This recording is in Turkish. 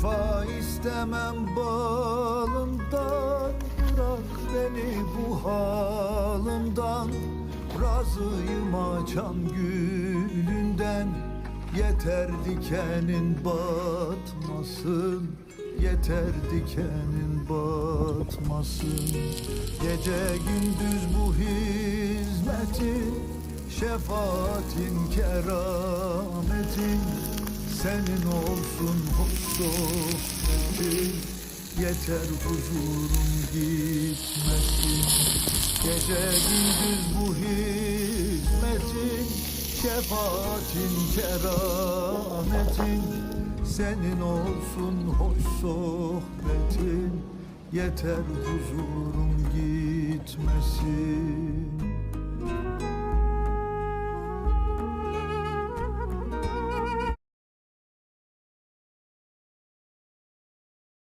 Şifa istemem balından Bırak beni bu halimden Razıyım açan gülünden Yeter dikenin batmasın. Yeter dikenin batmasın. Gece gündüz bu hizmetin Şefaatin kerametin Senin olsun sohbetin Yeter huzurum gitmesin. Gece gündüz bu hizmetin Şefaatin kerametin. Senin olsun hoş sohbetin Yeter huzurum gitmesin